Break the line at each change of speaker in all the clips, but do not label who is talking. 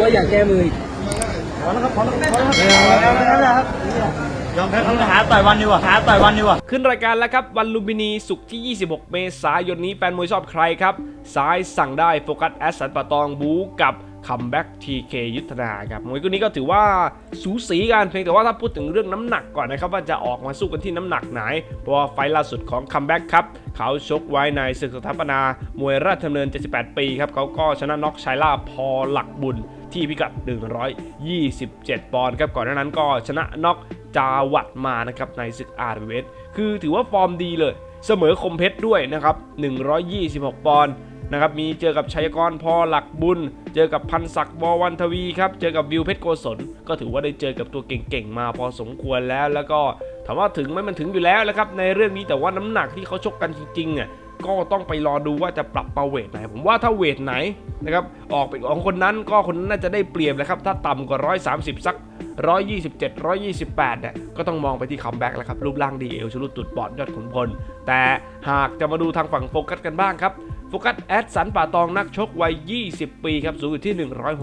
ว่าอยากแก้มืออีก
พอแล้วครับพอแล้วพอแล้วครับยอมแพ้เขาหาต่อยวันดีกว่าหาต่อยวันดีกว่า
ขึ้นรายการแล้วครับ วันลุมพินีสุกที่ 26 เมษายนนี้แฟนมวยชอบใครครับ ซ้ายสั่งได้โฟกัสแอสสันปะตองบูกับ คัมแบ็กทีเคยุทธนาครับมวยคู่นี้ก็ถือว่าสูสีกันเพียงแต่ว่าถ้าพูดถึงเรื่องน้ำหนักก่อนนะครับว่าจะออกมาสู้กันที่น้ำหนักไหน เพราะว่าไฟล์ล่าสุดของคัมแบ็กครับเขาชกไว้ในศึกสถาปนามวยราชดำเนิน 78 ปีครับเขาก็ชนะน็อกชายล่าพอหลักบุญที่พิกัด 127 ปอนด์ครับก่อนหน้านั้นก็ชนะน็อกจาวัดมานะครับในศึกอาร์เวสคือถือว่าฟอร์มดีเลย เสมอคมเพชรด้วยนะครับ 126 ปอนด์ นะครับมีเจอกับชัยกรพอหลักบุญ เจอกับพันศักดิ์บวันทวีครับเจอกับวิวเพชรโกศลก็ถือว่าได้เจอกับตัวเก่งๆมาพอสมควรแล้ว แล้วก็ถามว่าถึงไหมมันถึงอยู่แล้วนะครับในเรื่องนี้แต่ว่าน้ำหนักที่เขาชกกันจริงๆอะก็ต้องไปรอดูว่าจะปรับเปาเวทไหน ผมว่าถ้าเวทไหนนะครับออกเป็นของคนนั้นก็คนนั้นน่าจะได้เปรียบแหละครับ ถ้าต่ำกว่า 130 สัก 127 128เนี่ยก็ต้องมองไปที่คัมแบ็กแล้วครับ รูปร่างดีเอวชลุดตุดปอดยอดขุนพล แต่หากจะมาดูทางฝั่งโฟกัสกันบ้างครับ โฟกัสแอดสันป่าตองนักชกวัย 20 ปีครับสูงอยู่ที่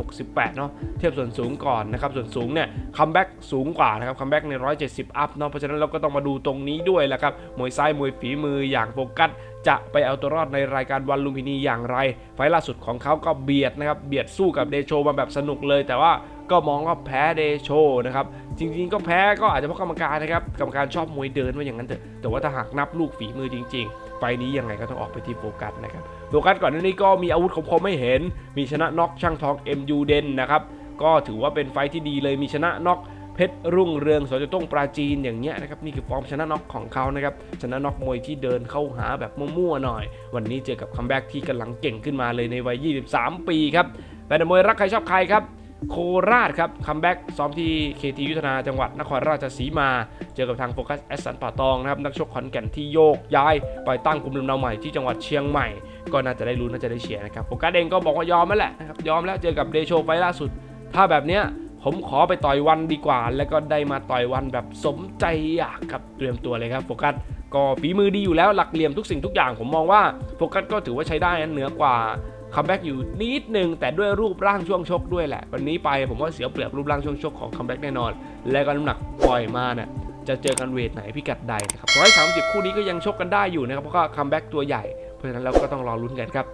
168 เนาะเทียบส่วนสูงก่อนนะครับ ส่วนสูงเนี่ยคัมแบ็กสูงกว่านะครับคัมแบ็กใน 170 อัพเนาะเพราะฉะนั้นเราก็ต้องมาดูตรงนี้ด้วยแหละครับ มวยซ้ายมวยฝีมืออย่างโฟกัสจะไปเอาตัวรอดในรายการวันลุมพินีอย่างไร ไฟล์ล่าสุดของเขาก็เบียดนะครับเบียดสู้กับเดโชมาแบบสนุกเลย แต่ว่าก็มองว่าแพ้เดโชนะครับ จริงๆ ก็แพ้ก็อาจจะเพราะกรรมการนะครับกรรมการชอบมวยเดินว่าอย่างนั้นเถอะแต่ว่าถ้าหากนับลูกฝีมือจริง ๆ ไฟนี้ยังไงก็ต้องออกไปที่โฟกัสนะครับโฟกัสก่อนหน้านี้ก็มีอาวุธคมๆไม่เห็น มีชนะน็อกช่างทอง MU เดนนะครับก็ถือว่าเป็นไฟท์ที่ดีเลยมีชนะน็อกเพชรรุ่งเรืองสจต้งปราจีนอย่างเงี้ยนะครับนี่คือฟอร์มชนะน็อกของเขานะครับชนะน็อกมวยที่เดินเข้าหาแบบมั่วๆหน่อย วันนี้เจอกับคัมแบ็กที่กำลังเก่งขึ้นมาเลยในวัย 23 ปีครับแฟนมวยรักใครชอบใครครับ โคราชครับคัมแบ็กซ้อมที่เคทียุทธนาจังหวัดนครราชสีมา เจอกับทางโฟกัสแอสสันป่าตองนะครับนักชกขอนแก่นที่โยกย้ายไปตั้งกลุ่มลำเนาใหม่ที่จังหวัดเชียงใหม่ ก็น่าจะได้รู้น่าจะได้เชียร์นะครับโฟกัสเองก็บอกว่ายอมแล้วแหละนะครับยอมแล้วเจอกับเดโชไฟล่าสุด ถ้าแบบเนี้ยผมขอไปต่อยวันดีกว่า แล้วก็ได้มาต่อยวันแบบสมใจอยากครับเตรียมตัวเลยครับโฟกัสก็ฝีมือดีอยู่แล้วหลักเหลี่ยมทุกสิ่งทุกอย่างผมมองว่าโฟกัสก็ถือว่าใช้ได้นะเหนือกว่า คัมแบ็กอยู่นิดนึงแต่ด้วยรูปร่างช่วงชกด้วยแหละ วันนี้ไปผมว่าเสียเปรียบรูปร่างช่วงชกของคัมแบ็กแน่นอน และก็น้ำหนักปล่อยมาเนี่ยจะเจอกันเวทไหนพิกัดใดนะครับ130 คู่นี้ก็ยังชกกันได้อยู่นะครับเพราะว่าคัมแบ็กตัวใหญ่ เพราะฉะนั้นเราก็ต้องรอลุ้นกันครับ